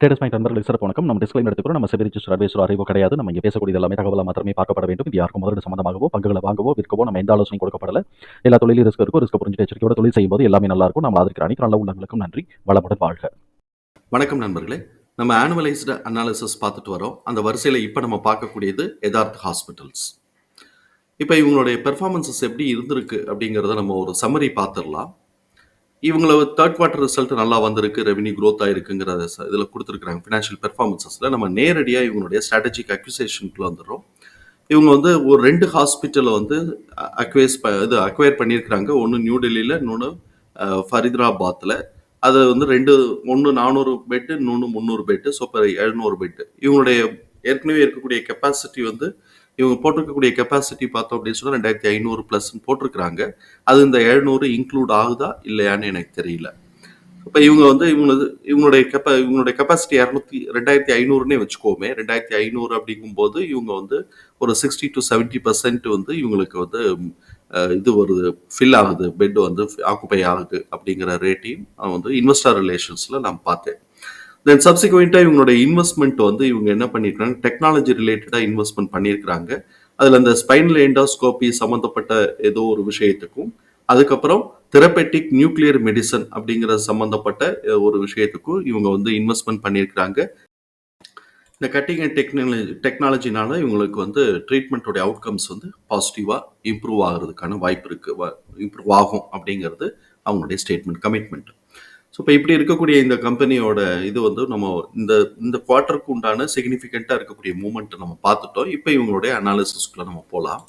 Traders point நண்பர்களுக்கு சிறப்பு வணக்கம். நம்ம டிஸ்கிளைம் எடுத்துக்கிறோம் நம்ம செபி ரிஜிஸ்டர் அட்வைசர் அறிவோ கிடையாது. நம்ம இங்கே பேசக்கூடிய எல்லாமே தகவலாக மாத்திரமே பார்க்கப்பட வேண்டும். இது யாருக்கும் முதலீடு சம்பந்தமாகவோ பங்குகளை வாங்கவோ விற்கவோ நம்ம எந்த ஆலோசனை கொடுக்கப்படல. எல்லா தொழிலும் ரிஸ்க் இருக்கும் ரிஸ்க் புரிஞ்சு எச்சரிக்கையோட தொழில் செய்யும்போது எல்லாமே நல்லா இருக்கும். நம்ம ஆதரிக்கிற அனைத்து நல்ல உள்ளங்களுக்கும் நன்றி. வளமுடன் வாழ்க. வணக்கம் நண்பர்களே. நம்ம ஆனுவலைஸ்டு அனாலிசிஸ் பார்த்துட்டு வரோம். அந்த வரிசையில் இப்போ நம்ம பார்க்கக்கூடியது எதார்த் ஹாஸ்பிட்டல்ஸ். இப்போ இவங்களுடைய பெர்ஃபார்மன்சஸ் எப்படி இருந்திருக்கு அப்படிங்கிறத நம்ம ஒரு சம்மரி பார்த்துடலாம். இவங்கள தேர்ட் குவார்ட்டர் ரிசல்ட் நல்லா வந்திருக்கு ரெவன்யூ க்ரோத் ஆயிருக்குங்கிறத இதில் கொடுத்துருக்குறாங்க. ஃபினான்ஷியல் பெர்ஃபார்மன்ஸஸில் நம்ம நேரடியாக இவங்களுடைய ஸ்ட்ராட்டஜிக் அக்யூசேஷனுக்குள்ள வந்துடுறோம். இவங்க வந்து ஒரு ரெண்டு ஹாஸ்பிட்டலை வந்து அக்வைஸ் இது அக்வயர் பண்ணியிருக்கிறாங்க. ஒன்று நியூ டெல்லியில் இன்னொன்று ஃபரிதராபாத்தில் அது வந்து ரெண்டு ஒன்று நானூறு பெட்டு இன்னொன்று முந்நூறு பெட்டு ஸோ இப்போ எழுநூறு பெட்டு இவங்களுடைய ஏற்கனவே இருக்கக்கூடிய கெப்பாசிட்டி வந்து இவங்க போட்டிருக்கக்கூடிய கெப்பாசிட்டி பார்த்தோம் அப்படின்னு சொன்னால் ரெண்டாயிரத்தி ஐநூறு ப்ளஸ்ன்னு போட்டிருக்கிறாங்க. அது இந்த எழுநூறு இன்க்ளூட் ஆகுதா இல்லையான்னு எனக்கு தெரியல. இப்போ இவங்க வந்து இவங்களது இவங்களுடைய கெப்பா இவங்களுடைய கெப்பாசிட்டி இரநூத்தி ரெண்டாயிரத்தி ஐநூறுனே வச்சுக்கோமே ரெண்டாயிரத்தி ஐநூறு அப்படிங்கும்போது இவங்க வந்து ஒரு சிக்ஸ்டி டு செவன்ட்டி பர்சன்ட் வந்து இவங்களுக்கு வந்து இது வருது ஃபில் ஆகுது பெட் வந்து ஆக்குப்பை ஆகுது அப்படிங்கிற ரேட்டையும் வந்து இன்வெஸ்டர் ரிலேஷன்ஸில் நான் பார்த்தேன். தென் சப்சிக்வெண்ட்டாக இவங்களோட இன்வெஸ்ட்மெண்ட் வந்து இவங்க என்ன பண்ணியிருக்காங்க டெக்னாலஜி ரிலேட்டடாக இன்வெஸ்ட்மெண்ட் பண்ணியிருக்கிறாங்க அதில் அந்த ஸ்பைனல் எண்டோஸ்கோபி சம்மந்தப்பட்ட ஏதோ ஒரு விஷயத்துக்கும் அதுக்கப்புறம் தெரப்பெட்டிக் நியூக்ளியர் மெடிசன் அப்படிங்கிற சம்மந்தப்பட்ட ஒரு விஷயத்துக்கும் இவங்க வந்து இன்வெஸ்ட்மெண்ட் பண்ணியிருக்கிறாங்க இந்த கட்டிங் அண்ட் டெக்னாலஜி டெக்னாலஜினால இவங்களுக்கு வந்து ட்ரீட்மெண்ட்டோடைய அவுட்கம்ஸ் வந்து பாசிட்டிவாக இம்ப்ரூவ் ஆகிறதுக்கான வாய்ப்பு இருக்குது இம்ப்ரூவ் ஆகும் அப்படிங்கிறது அவங்களுடைய ஸ்டேட்மெண்ட் கமிட்மெண்ட் ஸோ இப்போ இப்படி இருக்கக்கூடிய இந்த கம்பெனியோட இது வந்து நம்ம இந்த இந்த குவார்ட்டருக்கு உண்டான சிக்னிஃபிகண்ட்டாக இருக்கக்கூடிய மூமெண்ட்டை நம்ம பார்த்துட்டோம். இப்போ இவங்களுடைய அனாலிசிஸ்க்குள்ள நம்ம போகலாம்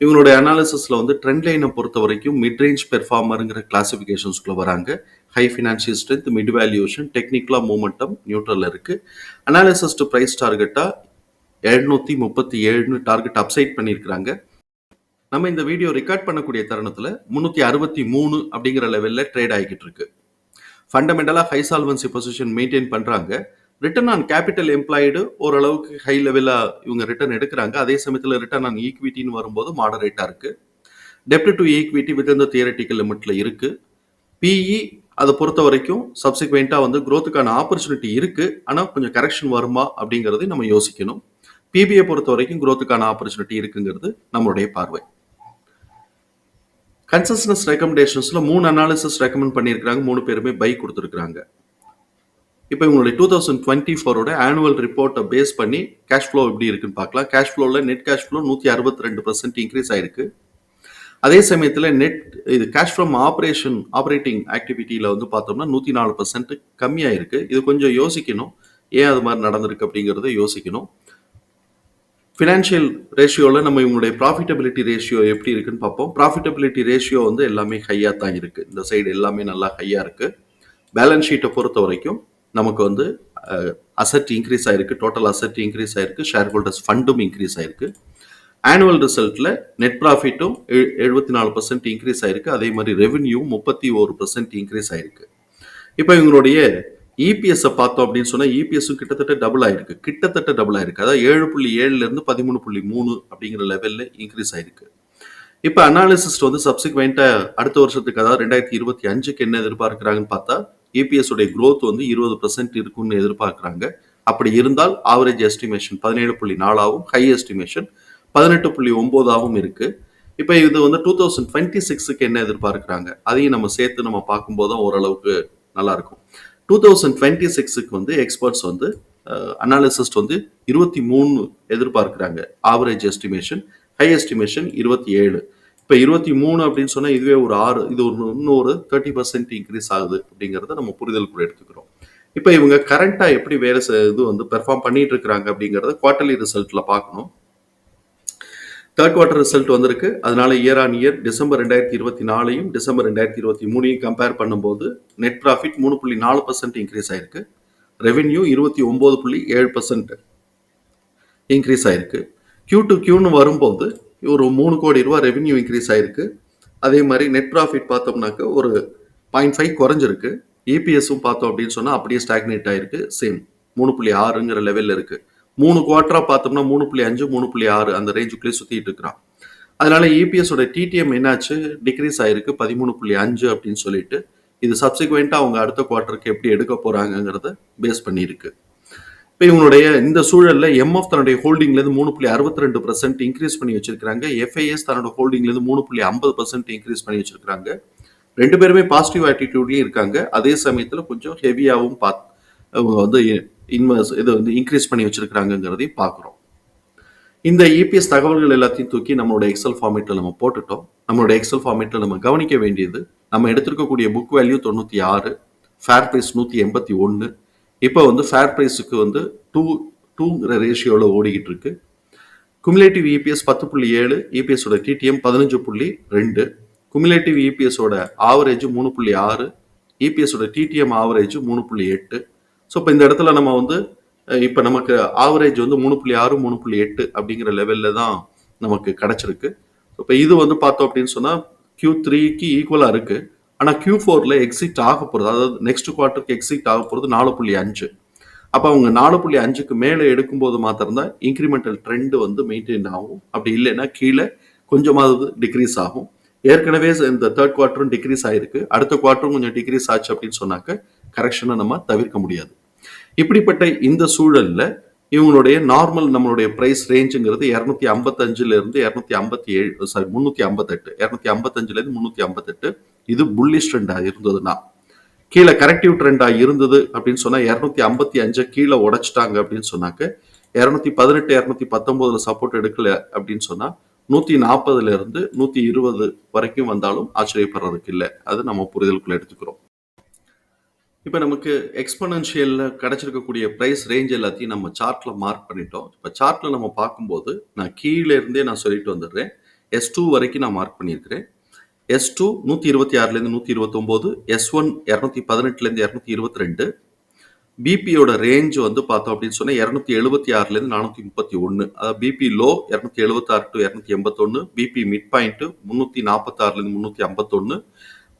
இவங்களுடைய அனாலிசிஸில் வந்து ட்ரெண்ட் லைனை பொறுத்த வரைக்கும் மிட் ரேஞ்ச் பெர்ஃபார்மருங்கிற கிளாசிஃபிகேஷன்ஸ்குள்ளே வராங்க. High financial strength mid valuation டெக்னிக்கலாக மூமெண்டம் நியூட்ரலில் இருக்குது அனாலிசிஸ் டு ப்ரைஸ் டார்கெட்டாக எழுநூற்றி முப்பத்தி ஏழுன்னு டார்கெட் அப்சைட் பண்ணியிருக்கிறாங்க. நம்ம இந்த வீடியோ ரெக்கார்ட் பண்ணக்கூடிய தருணத்தில் முந்நூற்றி அறுபத்தி மூணு அப்படிங்கிற லெவலில் ட்ரேட் ஆகிக்கிட்டு இருக்கு. ஃபண்டமெண்டலாக ஹை சால்வன்சி பொசிஷன் மெயின்டைன் பண்ணுறாங்க ரிட்டர்ன் ஆன் கேபிட்டல் எம்ப்ளாய்டு ஓரளவுக்கு ஹை லெவலாக இவங்க ரிட்டர்ன் எடுக்கிறாங்க. அதே சமயத்தில் ரிட்டர்ன் ஆன் ஈக்விட்டின்னு வரும்போது மாடரேட்டாக இருக்குது டெப்ட் டு ஈக்விட்டி வித் இந்த தியரட்டிக்கல் லிமிட்டில் இருக்குது பிஇ அதை பொறுத்த வரைக்கும் சப்சிக்வெண்ட்டாக வந்து க்ரோத்துக்கான ஆப்பர்ச்சுனிட்டி இருக்குது ஆனால் கொஞ்சம் கரெக்ஷன் வருமா அப்படிங்கிறதையும் நம்ம யோசிக்கணும். பிபிஐ பொறுத்த வரைக்கும் க்ரோத்துக்கான ஆப்பர்ச்சுனிட்டி இருக்குங்கிறது நம்மளுடைய பார்வை. கன்சஸ்னஸ் ரெக்கமெண்டேஷன்ஸில் மூணு அனாலிசிஸ் ரெக்கமெண்ட் பண்ணியிருக்கிறாங்க. மூணு பேருமே பை கொடுத்துருக்குறாங்க. இப்போ இவங்களுடைய டூ தௌசண்ட் டுவெண்ட்டி ஃபோரோட ஆனுவல் ரிப்போர்ட்டை பேஸ் பண்ணி கேஷ் ஃப்ளோ எப்படி இருக்குன்னு பார்க்கலாம். கேஷ் ஃப்ளோவில் நெட் கேஷ் ஃப்ளோ நூற்றி அறுபத்தி ரெண்டு பர்சன்ட் இன்க்ரீஸ் ஆயிருக்கு. அதே சமயத்தில் நெட் இது கேஷ் ஃப்ரம் ஆப்ரேஷன் ஆப்ரேட்டிங் ஆக்டிவிட்டியில் வந்து பார்த்தோம்னா நூற்றி நாலு பர்சன்ட் கம்மியாக இருக்கு இது கொஞ்சம் யோசிக்கணும். ஏன் அது மாதிரி நடந்திருக்கு அப்படிங்கிறத யோசிக்கணும். ஃபினான்ஷியல் ரேஷியோவில் நம்ம இவங்களுடைய ப்ராஃபிட்டபிலிட்டி ரேஷியோ எப்படி இருக்குன்னு பார்ப்போம். ப்ராஃபிட்டபிலிட்டி ரேஷியோ வந்து எல்லாமே ஹையாக தான் இருக்குது இந்த சைடு எல்லாமே நல்லா ஹையாக இருக்குது பேலன்ஸ் ஷீட்டை பொறுத்த வரைக்கும் நமக்கு வந்து அசட் இன்க்ரீஸ் ஆயிருக்கு. டோட்டல் அசட் இன்க்ரீஸ் ஆயிருக்கு. ஷேர் ஹோல்டர்ஸ் ஃபண்டும் இன்க்ரீஸ் ஆயிருக்கு ஆனுவல் ரிசல்ட்டில் நெட் ப்ராஃபிட்டும் எழுபத்தி நாலு பர்சன்ட் இன்க்ரீஸ் ஆயிருக்கு. அதே மாதிரி ரெவென்யூ முப்பத்தி ஒரு பர்சன்ட் இன்க்ரீஸ் ஆயிருக்கு. இப்போ இவங்களுடைய இபிஎஸ்ஸை பார்த்தோம் அப்படின்னு சொன்னால் இபிஎஸும் கிட்டத்தட்ட டபுள் ஆயிருக்கு. கிட்டத்தட்ட டபுள் ஆயிருக்கு. அதாவது ஏழு புள்ளி ஏழுலேருந்து பதிமூணு புள்ளி மூணு அப்படிங்கிற லெவலில் இன்க்ரீஸ் ஆயிருக்கு. இப்போ அனாலிசிஸ்ட் வந்து சப்சிக்வெண்ட்டாக அடுத்த வருஷத்துக்கு அதாவது ரெண்டாயிரத்தி இருபத்தி அஞ்சுக்கு என்ன எதிர்பார்க்குறாங்கன்னு பார்த்தா இபிஎஸ்ஸுடைய உடைய வந்து இருபது பர்சன்ட் இருக்கும்னு எதிர்பார்க்குறாங்க. அப்படி இருந்தால் ஆவரேஜ் எஸ்டிமேஷன் பதினேழு புள்ளி நாலாவும் ஹை எஸ்டிமேஷன் பதினெட்டு புள்ளி ஒம்போதாகவும் இருக்குது இப்போ இது வந்து டூ தௌசண்ட் டுவெண்ட்டி சிக்ஸுக்கு என்ன எதிர்பார்க்குறாங்க? அதையும் நம்ம சேர்த்து நம்ம பார்க்கும்போது தான் ஓரளவுக்கு நல்லா இருக்கும். டூ தௌசண்ட் டுவெண்ட்டி சிக்ஸுக்கு வந்து எக்ஸ்பர்ட்ஸ் வந்து அனாலிசிஸ்ட் வந்து இருபத்தி மூணு எதிர்பார்க்குறாங்க. ஆவரேஜ் எஸ்டிமேஷன் ஹை எஸ்டிமேஷன் இருபத்தி ஏழு. இப்போ இருபத்தி மூணு அப்படின்னு சொன்னால் இதுவே ஒரு ஆறு இது ஒரு இன்னொரு தேர்ட்டி பர்சன்ட் இன்க்ரீஸ் ஆகுது அப்படிங்கிறத நம்ம புரிதல் கூட எடுத்துக்கிறோம். இப்போ இவங்க கரண்ட்டாக எப்படி வேறு இது வந்து பெர்ஃபார்ம் பண்ணிட்டு இருக்கிறாங்க அப்படிங்கிறத குவார்ட்டர்லி ரிசல்ட்டில் பார்க்கணும். தேர்ட் குவார்ட்டர் ரிசல்ட் வந்திருக்கு. அதனால இயர் ஆன் இயர் டிசம்பர் ரெண்டாயிரத்தி இருபத்தி நாலையும் டிசம்பர் ரெண்டாயிரத்தி இருபத்தி மூணையும் கம்பேர் பண்ணும்போது நெட் ப்ராஃபிட் மூணு புள்ளி நாலு பர்சன்ட் இன்க்ரீஸ் ஆயிருக்கு. ரெவென்யூ இருபத்தி ஒம்பது புள்ளி ஏழு பர்சன்ட் இன்க்ரீஸ் ஆயிருக்கு. கியூ டு கியூன்னு வரும்போது ஒரு மூணு கோடி ரூபா ரெவென்யூ இன்க்ரீஸ் ஆயிருக்கு. அதே மாதிரி நெட் ப்ராஃபிட் பார்த்தோம்னாக்க ஒரு பாயிண்ட் ஃபைவ் குறைஞ்சிருக்கு. இபிஎஸும் பார்த்தோம் அப்படின்னு சொன்னால் அப்படியே ஸ்டாக்னேட் ஆயிருக்கு. சேம் மூணு புள்ளி ஆறுங்கிற லெவலில் இருக்குது மூணு குவார்ட்டராக பார்த்தோம்னா மூணு புள்ளி அஞ்சு மூணு புள்ளி ஆறு அந்த ரேஞ்சுக்குள்ளேயே சுற்றிட்டு இருக்கிறான். அதனால இபிஎஸோட டிடிஎம் என்னாச்சு? டிக்ரீஸ் ஆயிருக்கு பதிமூணு புள்ளி அஞ்சு அப்படின்னு சொல்லிட்டு. இது சப்சிக்வெண்ட்டாக அவங்க அடுத்த குவார்ட்டருக்கு எப்படி எடுக்க போகிறாங்கங்கிறத பேஸ் பண்ணியிருக்கு. இப்போ இவங்களுடைய இந்த சூழலில் எம்எஃப் தன்னுடைய ஹோல்டிங்லேருந்து மூணு புள்ளி அறுபத்தி ரெண்டு பர்சன்ட் இன்க்ரீஸ் பண்ணி வச்சிருக்காங்க எஃப்ஐஎஸ் தன்னோட ஹோல்டிங்லேருந்து மூணு புள்ளி ஐம்பது பர்சன்ட் இன்க்ரீஸ் பண்ணி வச்சிருக்காங்க ரெண்டு பேருமே பாசிட்டிவ் ஆட்டிடியூட்லையும் இருக்காங்க. அதே சமயத்தில் கொஞ்சம் ஹெவியாகவும் பாத் வந்து இன்வெஸ்ட் இது வந்து இன்க்ரீஸ் பண்ணி வச்சிருக்காங்கங்கிறதையும் பார்க்குறோம். இந்த இபிஎஸ் தகவல்கள் எல்லாத்தையும் தூக்கி நம்மளோட எக்ஸல் ஃபார்மேட்டில் நம்ம போட்டுட்டோம். நம்மளோட எக்ஸல் ஃபார்மேட்டில் நம்ம கவனிக்க வேண்டியது நம்ம எடுத்திருக்கக்கூடிய புக் வேல்யூ தொண்ணூற்றி ஆறு ஃபேர் ப்ரைஸ் நூற்றி எண்பத்தி ஒன்று இப்போ வந்து ஃபேர் ப்ரைஸுக்கு வந்து டூ டூங்கிற ரேஷியோவில் ஓடிக்கிட்டு இருக்கு. குமுலேட்டிவ் இபிஎஸ் பத்து புள்ளி ஏழு இபிஎஸோட டிடிஎம் பதினஞ்சு புள்ளி ரெண்டு. குமுலேட்டிவ் இபிஎஸோட ஆவரேஜ் மூணு புள்ளி ஆறு இபிஎஸோட டிடிஎம் ஆவரேஜ் மூணு புள்ளி எட்டு. ஸோ இப்போ இந்த இடத்துல நம்ம வந்து இப்போ நமக்கு ஆவரேஜ் வந்து மூணு புள்ளி ஆறு மூணு புள்ளி எட்டு அப்படிங்கிற லெவலில் தான் நமக்கு கிடச்சிருக்கு. இப்போ இது வந்து பார்த்தோம் அப்படின்னு சொன்னால் கியூ த்ரீக்கு ஈக்குவலாக இருக்குது ஆனால் கியூ ஃபோரில் எக்ஸிட் ஆக போகிறது அதாவது நெக்ஸ்ட் குவார்ட்டருக்கு எக்ஸிட் ஆக போகிறது நாலு புள்ளி அஞ்சு. அப்போ அவங்க நாலு புள்ளி அஞ்சுக்கு மேலே எடுக்கும்போது மாத்திரம்தான் இன்க்ரிமெண்டல் ட்ரெண்டு வந்து மெயின்டைன் ஆகும். அப்படி இல்லைன்னா கீழே கொஞ்சமாவது டிக்ரீஸ் ஆகும். ஏற்கனவே இந்த தேர்ட் குவார்ட்டரும் டிக்ரீஸ் ஆயிருக்கு. அடுத்த குவார்ட்டரும் கொஞ்சம் டிக்ரீஸ் ஆச்சு அப்படின்னு சொன்னாக்க கரெக்ஷனை நம்ம தவிர்க்க முடியாது. இப்படிப்பட்ட இந்த சூழல்ல இவங்களுடைய நார்மல் நம்மளுடைய ப்ரைஸ் ரேஞ்சுங்கிறது இரநூத்தி ஐம்பத்தஞ்சுல இருந்து இரநூத்தி ஐம்பத்தி ஏழு சாரி முந்நூற்றி ஐம்பத்தெட்டு இரநூத்தி ஐம்பத்தஞ்சுல இருந்து முந்நூற்றி ஐம்பத்தெட்டு. இது புல்லிஷ் ட்ரெண்டாக இருந்ததுன்னா கீழே கரெக்டிவ் ட்ரெண்டாக இருந்தது அப்படின்னு சொன்னா இரநூத்தி ஐம்பத்தி அஞ்சை கீழே உடைச்சிட்டாங்க அப்படின்னு சொன்னாக்க இரநூத்தி பதினெட்டு இரநூத்தி பத்தொன்பதுல சப்போர்ட் எடுக்கல அப்படின்னு சொன்னா நூத்தி நாற்பதுல இருந்து நூத்தி இருபது வரைக்கும் வந்தாலும் ஆச்சரியப்படுறதுக்கு இல்லை. அது நம்ம புரிதலுக்குள்ள எடுத்துக்கிறோம். இப்போ நமக்கு எக்ஸ்பனன்ஷியலில் கிடச்சிருக்கக்கூடிய ப்ரைஸ் ரேஞ்ச் எல்லாத்தையும் நம்ம சார்ட்டில் மார்க் பண்ணிட்டோம். இப்போ சார்ட்டில் நம்ம பார்க்கும்போது நான் கீழே இருந்தே நான் சொல்லிட்டு வந்துடுறேன். எஸ் டூ வரைக்கும் நான் மார்க் பண்ணியிருக்கிறேன். எஸ் டூ நூற்றி இருபத்தி ஆறுலேருந்து நூற்றி இருபத்தொம்போது எஸ் ஒன் இரநூத்தி பதினெட்டுலேருந்து இரநூத்தி இருபத்தி ரெண்டு. பிபியோட ரேஞ்ச் வந்து பார்த்தோம் அப்படின்னு சொன்னால் இரநூத்தி எழுபத்தி ஆறுலேருந்து நானூற்றி முப்பத்தி ஒன்று அதாவது பிபி லோ இரநூத்தி எழுபத்தாறு டு இரநூத்தி எண்பத்தொன்று பிபி மிட் பாயிண்ட்டு முந்நூற்றி நாற்பத்தாறுலேருந்து முந்நூற்றி ஐம்பத்தொன்று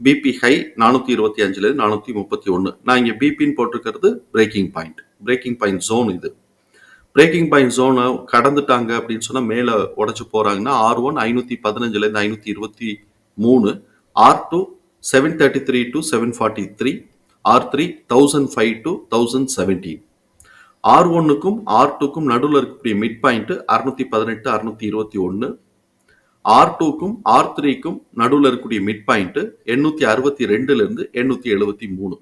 பிபி ஹை நானூற்றி இருபத்தி அஞ்சுலேருந்து நானூற்றி முப்பத்தி ஒன்று நான் இங்கே பிபின்னு போட்டிருக்கிறது breaking point breaking point zone இது. பிரேக்கிங் பாயிண்ட் ஜோனை கடந்துட்டாங்க அப்படின்னு சொன்னால் மேலே உடச்சி போகிறாங்கன்னா ஆர் ஒன் ஐநூற்றி பதினஞ்சுலேருந்து ஐநூற்றி இருபத்தி மூணு. R two seven thirty three to seven forty three R three thousand five to thousand seventeen R ஒன்னுக்கும் R டூக்கும் நடுவில் இருக்கக்கூடிய மிட் பாயிண்ட்டு அறுநூற்றி பதினெட்டு அறுநூற்றி இருபத்தி ஒன்று ஆர் டூக்கும் ஆர் த்ரீக்கும் நடுவில் இருக்கக்கூடிய மிட் பாயிண்ட் எண்ணூற்றி அறுபத்தி ரெண்டுலேருந்து எண்ணூற்றி எழுபத்தி மூணு.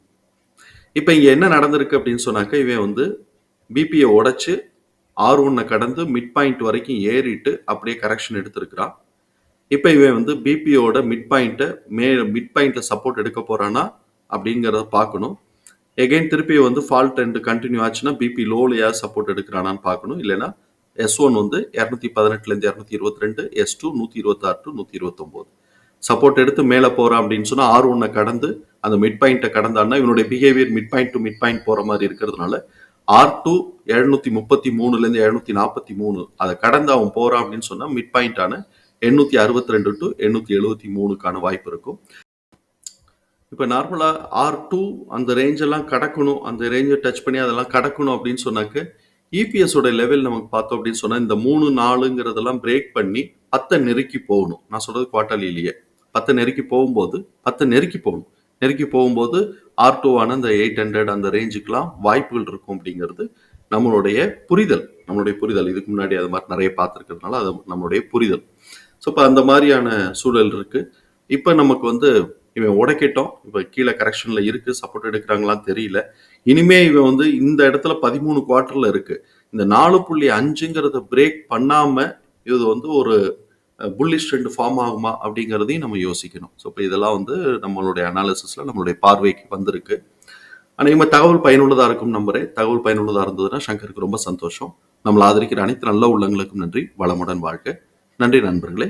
இப்போ இங்கே என்ன நடந்திருக்கு அப்படின்னு சொன்னாக்க இவன் வந்து பிபியை உடைச்சு ஆர் ஒன்னை கடந்து மிட் பாயிண்ட் வரைக்கும் ஏறிட்டு அப்படியே கரெக்ஷன் எடுத்திருக்கிறான். இப்போ இவன் வந்து பிபியோட மிட் பாயிண்ட்டை மே மிட் பாயிண்ட்ல சப்போர்ட் எடுக்க போறானா அப்படிங்கிறத பார்க்கணும். எகைன் திருப்பி வந்து ஃபால்ட் ட்ரெண்ட் கண்டினியூ ஆச்சுன்னா பிபி லோலையா சப்போர்ட் எடுக்கிறானான்னு பார்க்கணும். இல்லைன்னா எஸ் ஒன் வந்து இரநூத்தி பதினெட்டுலேருந்து இரநூத்தி இருபத்தி ரெண்டு எஸ் டூ நூற்றி இருபத்தாறு டு நூற்றி இருபத்தொம்போது. சப்போர்ட் எடுத்து மேலே போகிறான் அப்படின்னு சொன்னால் ஆர் ஒன்னை கடந்து அந்த மிட் பாயிண்ட்டை கடந்தான்னா இவனுடைய behaviour mid point to mid point போகிற மாதிரி இருக்கிறதுனால ஆர் டூ எழுநூத்தி முப்பத்தி மூணுலேருந்து எழுநூத்தி நாற்பத்தி மூணு அதை கடந்து அவன் போகிறான் அப்படின்னு சொன்னால் மிட் பாயிண்டான எண்ணூற்றி அறுபத்தி ரெண்டு டு எண்ணூற்றி எழுபத்தி மூணுக்கான வாய்ப்பு இருக்கும். இப்போ நார்மலாக ஆர் டூ அந்த ரேஞ்செல்லாம் கடக்கணும் அந்த ரேஞ்சை டச் பண்ணி அதெல்லாம் கடக்கணும் அப்படின்னு சொன்னாக்க இபிஎஸோட லெவல் நமக்கு பார்த்தோம் அப்படின்னு சொன்னால் இந்த மூணு நாலுங்கிறதெல்லாம் பிரேக் பண்ணி பத்தை நெருக்கி போகணும். நான் சொல்றது இல்லையே பத்தை நெருக்கி போகும்போது பத்தை நெருக்கி போகணும். நெருக்கி போகும்போது ஆர் டூவான அந்த எயிட் ஹண்ட்ரட் அந்த ரேஞ்சுக்கெலாம் வாய்ப்புகள் இருக்கும் அப்படிங்கிறது நம்மளுடைய புரிதல். நம்மளுடைய புரிதல். இதுக்கு முன்னாடி அது மாதிரி நிறைய பார்த்துருக்கிறதுனால அது நம்மளுடைய புரிதல். ஸோ இப்போ அந்த மாதிரியான சூழல் இருக்குது இப்போ நமக்கு வந்து இவன் உடைக்கட்டும். இப்போ கீழே கரெக்ஷனில் இருக்குது சப்போர்ட் எடுக்கிறாங்களான்னு தெரியல. இனிமே இவன் வந்து இந்த இடத்துல பதிமூணு குவார்டர்ல இருக்கு. இந்த நாலு புள்ளி அஞ்சுங்கிறத பிரேக் பண்ணாம இது வந்து ஒரு புல்லிஷ் ட்ரெண்ட் ஃபார்ம் ஆகுமா அப்படிங்கிறதையும் நம்ம யோசிக்கணும். ஸோ இப்போ இதெல்லாம் வந்து நம்மளுடைய அனாலிசிஸில் நம்மளுடைய பார்வைக்கு வந்திருக்கு. அநேகமாக தகவல் பயனுள்ளதாக இருக்கும் நம்புறேன். தகவல் பயனுள்ளதாக இருந்ததுன்னா சங்கருக்கு ரொம்ப சந்தோஷம். நம்மளை ஆதரிக்கிற அனைத்து நல்ல உள்ளங்களுக்கும் நன்றி. வளமுடன் வாழ்க்கை நன்றி நண்பர்களே.